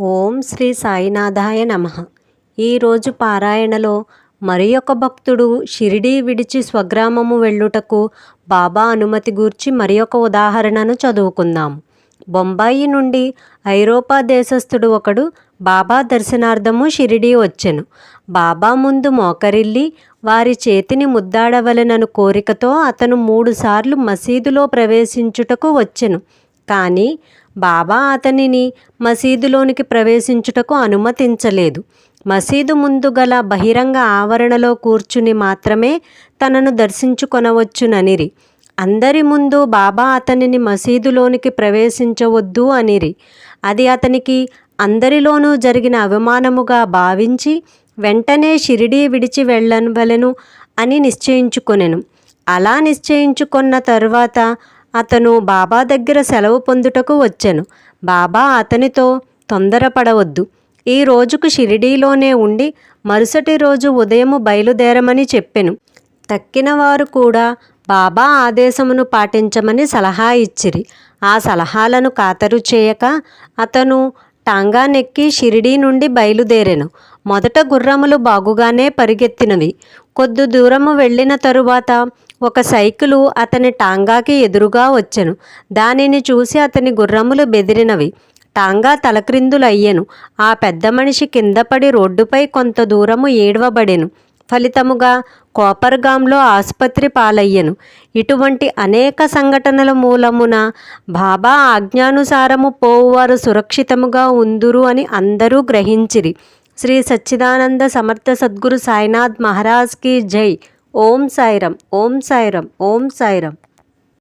ఓం శ్రీ సాయినాథాయ నమ. ఈరోజు పారాయణలో మరి ఒక భక్తుడు షిరిడీ విడిచి స్వగ్రామము వెళ్ళుటకు బాబా అనుమతి గూర్చి మరి ఒక ఉదాహరణను చదువుకుందాం. బొంబాయి నుండి ఐరోపా దేశస్థుడు ఒకడు బాబా దర్శనార్థము షిరిడీ వచ్చెను. బాబా ముందు మోకరిల్లి వారి చేతిని ముద్దాడవలెనను కోరికతో అతను మూడుసార్లు మసీదులో ప్రవేశించుటకు వచ్చెను. కానీ బాబా అతనిని మసీదులోనికి ప్రవేశించుటకు అనుమతించలేదు. మసీదు ముందు గల బహిరంగ ఆవరణలో కూర్చుని మాత్రమే తనను దర్శించుకొనవచ్చుననిరి. అందరి ముందు బాబా అతనిని మసీదులోనికి ప్రవేశించవద్దు అనిరి. అది అతనికి అందరిలోనూ జరిగిన అవమానముగా భావించి వెంటనే షిరిడీ విడిచి వెళ్ళవలెను అని నిశ్చయించుకొనెను. అలా నిశ్చయించుకున్న తరువాత అతను బాబా దగ్గర సెలవు పొందుటకు వచ్చెను. బాబా అతనితో తొందరపడవద్దు. ఈ రోజుకు షిరిడీలోనే ఉండి మరుసటి రోజు ఉదయము బయలుదేరమని చెప్పెను. తక్కిన వారు కూడా బాబా ఆదేశమును పాటించమని సలహా ఇచ్చిరి. ఆ సలహాలను ఖాతరు చేయక అతను టాంగా నెక్కి షిరిడీ నుండి బయలుదేరెను. మొదట గుర్రములు బాగుగానే పరిగెత్తినవి. కొద్ది దూరము వెళ్ళిన తరువాత ఒక సైకిలు అతని టాంగాకి ఎదురుగా వచ్చెను. దానిని చూసి అతని గుర్రములు బెదిరినవి. టాంగా తలక్రిందులయ్యెను. ఆ పెద్ద మనిషి కిందపడి రోడ్డుపై కొంత దూరము ఏడవబడెను. ఫలితముగా కోపర్గాంలో ఆసుపత్రి పాలయ్యను. ఇటువంటి అనేక సంఘటనల మూలమున బాబా ఆజ్ఞానుసారము పోవువారు సురక్షితముగా ఉందురు అని అందరూ గ్రహించిరి. శ్రీ సచ్చిదానంద సమర్థ సద్గురు సాయినాథ్ మహారాజ్కి జై. ఓం సాయిరం ఓం సాయిరం ఓం సాయిరం